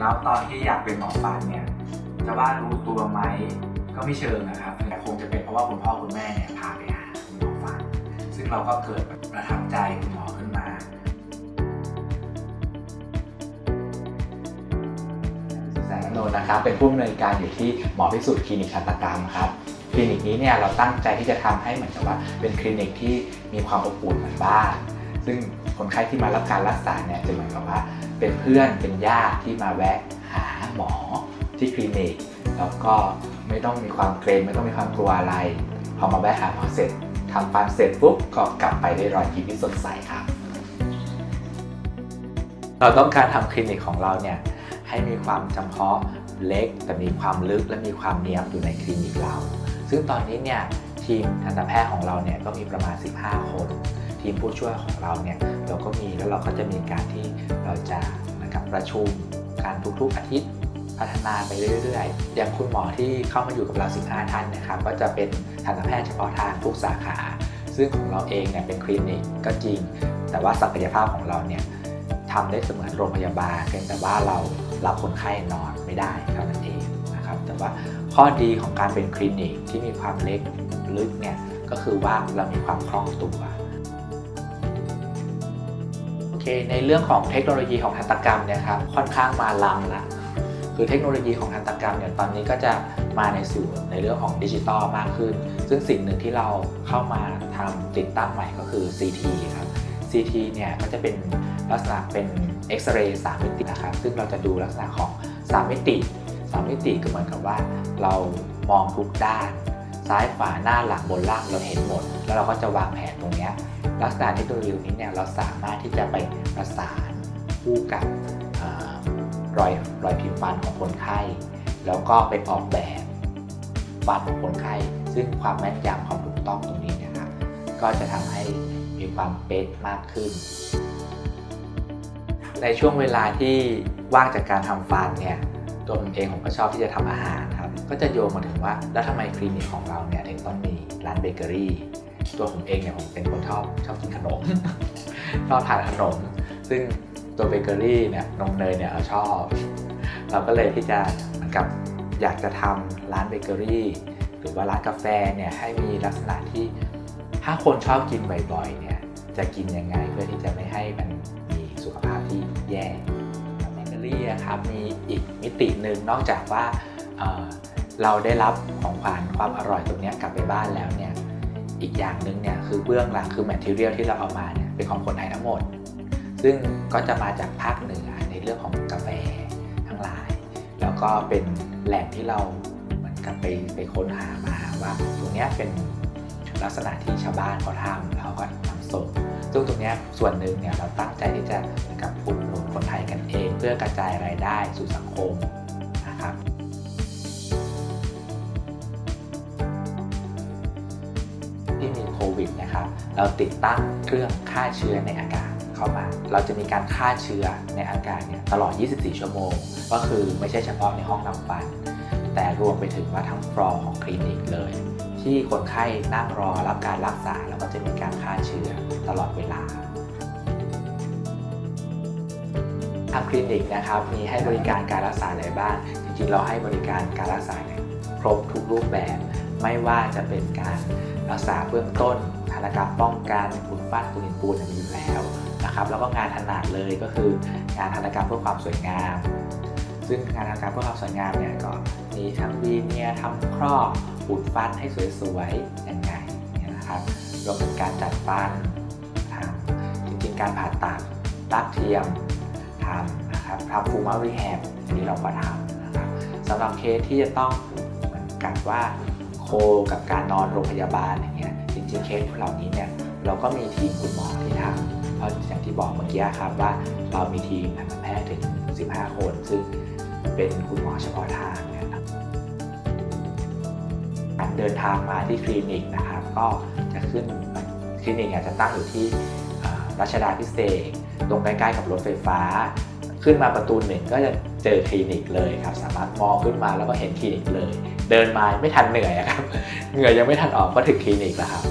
แล้วตอนที่อยากเป็นหมอฟันเนี่ยจะว่ารู้ตัวไหมก็ไม่เชิงนะครับแต่คงจะเป็นเพราะว่าคุณพ่อคุณแม่เนี่ยพาไปหาคุณหมอฟัน ซึ่งเราก็เกิดประทับใจคุณหมอขึ้นมาแสงอโนนนะครับเป็นผู้อำนวยการอยู่ที่หมอพิสูจน์คลินิกทันตกรรมครับคลินิกนี้เนี่ยเราตั้งใจที่จะทำให้เหมือนกับว่าเป็นคลินิกที่มีความอบอุ่นเหมือนบ้าน ซึ่งคนไข้ที่มารับการรักษาเนี่ยจะเหมือนกับว่า เป็นเพื่อนเป็นญาติที่มาแวะหาหมอที่คลินิก แล้วก็ไม่ต้องมีความเกรงไม่ต้องมีความกลัวอะไร พอมาแวะหาหมอเสร็จทำฟันเสร็จปุ๊บก็กลับไปได้รอยยิ้มที่สดใสครับ เราต้องการทำคลินิกของเราเนี่ยให้มีความจำเพาะเล็ก แต่มีความลึกและมีความเนียบอยู่ในคลินิกเรา ซึ่งตอนนี้เนี่ย ทีมทันตแพทย์ของเราเนี่ยก็มีประมาณ 15 คน ทีมผู้ช่วยของเราเนี่ยเราก็มีแล้วเราก็จะมีการที่เราจะนะครับประชุมการทุกๆอาทิตย์พัฒนาไปเรื่อยๆ อย่างคุณหมอที่เข้ามาอยู่กับเรา 15 ท่านนะครับ ก็จะเป็นทันตแพทย์เฉพาะทางทุกสาขา ซึ่งของเราเองเนี่ยเป็นคลินิกก็จริง แต่ว่าศักยภาพของเราเนี่ยทำได้เสมือนโรงพยาบาลเพียงแต่ว่าเรารับคนไข้นอนไม่ได้เท่านั้นเองนะครับ แต่ว่าข้อดีของการเป็นคลินิกที่มีความเล็ก ลึกเนี่ยก็คือว่าเรามีความคล่องตัวโอเคในเรื่องของเทคโนโลยีของทันตกรรมเนี่ยครับค่อนข้างมาล้ำละคือเทคโนโลยีของทันตกรรมเนี่ยตอนนี้ก็จะมาในสู่ในเรื่องของดิจิตอลมากขึ้น ซึ่งสิ่งหนึ่งที่เราเข้ามาทำติดตั้งใหม่ก็คือ CT ครับ CT เนี่ยก็จะเป็นลักษณะเป็นเอ็กซเรย์3มิตินะครับ ซึ่งเราจะดูลักษณะของ3มิติ3มิติก็เหมือนกับว่าเรามองทุกด้าน ซ้ายขวาหน้าหลังบนล่างเราเห็นหมด แล้วเราก็จะวางแผนตรงนี้ลักษณะเทคโนโลยีนี้เนี่ยเราสามารถที่จะไปประสานคู่กับอรอยรอยพิมพ์ฟันของคนไข้ แล้วก็ไปออกแบบฟันของคนไข้ ซึ่งความแม่นยำความถูกต้องตรงนี้นะครับก็จะทำให้มีความเป๊ะมากขึ้น ในช่วงเวลาที่ว่างจากการทำฟันเนี่ยตัวผมเองผมก็ชอบที่จะทำอาหาร ก็จะโยงมาถึงว่า แล้วทำไมคลินิกของเราเนี่ยถึงต้องมีร้านเบเกอรี่ ตัวผมเองเนี่ยผมเป็นคนชอบชอบกินขนมชอบทานขนม ซึ่งตัวเบเกอรี่เนี่ยนมเนยเนี่ยเราชอบ เราก็เลยที่จะเหมือนกับอยากจะทำร้านเบเกอรี่หรือว่าร้านกาแฟเนี่ยให้มีลักษณะที่ถ้าคนชอบกินบ่อยๆเนี่ยจะกินยังไงเพื่อที่จะไม่ให้มันมีสุขภาพที่แย่เบเกอรี่อะครับมีอีกมิติหนึ่งนอกจากว่า เราได้รับของขวัญความอร่อยตรงนี้กลับไปบ้านแล้วเนี่ยอีกอย่างหนึ่งเนี่ยคือเบื้องหลังคือแมทเทียลที่เราเอามาเนี่ยเป็นของคนไทยทั้งหมด ซึ่งก็จะมาจากภาคเหนือในเรื่องของกาแฟทั้งหลาย แล้วก็เป็นแหล่งที่เราเหมือนกับไปไปค้นหามาว่าตรงนี้เป็นลักษณะที่ชาวบ้านเขาทำแล้วก็นำส่งซึ่งตรงนี้ส่วนหนึ่งเนี่ยเราตั้งใจที่จะกับอุดหนุนคนไทยกันเอง เพื่อกระจายรายได้สู่สังคม นะครับ เราติดตั้งเครื่องฆ่าเชื้อในอากาศเข้ามา เราจะมีการฆ่าเชื้อในอากาศเนี่ยตลอด 24 ชั่วโมง ก็คือไม่ใช่เฉพาะในห้องนำฟัน แต่รวมไปถึงว่าทั้งฟลอร์ของคลินิกเลย ที่คนไข้นั่งรอรับการรักษาแล้วก็จะมีการฆ่าเชื้อตลอดเวลาทางคลินิกนะครับมีให้บริการการรักษาอะไรบ้าง จริงๆ เราให้บริการการรักษาครบทุกรูปแบบ ไม่ว่าจะเป็นการรักษาเบื้องต้นธนกรรมป้องกันฝุ่นฟันฝุ่นหินปูนมีอยู่แล้วนะครับ แล้วก็งานถนัดเลยก็คืองานธนกรรมเพื่อความสวยงาม ซึ่งงานธนกรรมเพื่อความสวยงามเนี่ยก็มีทั้งวีเนียทำครอบปูดฟันให้สวยๆยังไงนะครับรวมถึงการจัดฟันทำจริงๆการผ่าตัดรากเทียมทำนะครับทำฟูมารีแฮบอันนี้เราก็ทำนะครับสำหรับเคสที่จะต้องเหมือนกับว่า โคกับการนอนโรงพยาบาลอย่างเงี้ยจริงๆเคสเหล่านี้เนี่ยเราก็มีทีมคุณหมอที่ทำเพราะอย่างที่บอกเมื่อกี้ครับว่าเรามีทีมทันตแพทย์ถึง 15 คน ซึ่งเป็นคุณหมอเฉพาะทางเนี่ยนะครับการเดินทางมาที่คลินิกนะครับก็จะขึ้นคลินิกเนี่ยจะตั้งอยู่ที่อ่ารัชดาพิเศษตรงใกล้ๆกับรถไฟฟ้า ขึ้นมาประตูหนึ่งก็จะเจอคลินิกเลยครับ สามารถมองขึ้นมาแล้วก็เห็นคลินิกเลย เดินมาไม่ทันเหนื่อยครับ เหงื่อยังไม่ทันออกก็ถึงคลินิกแล้วครับ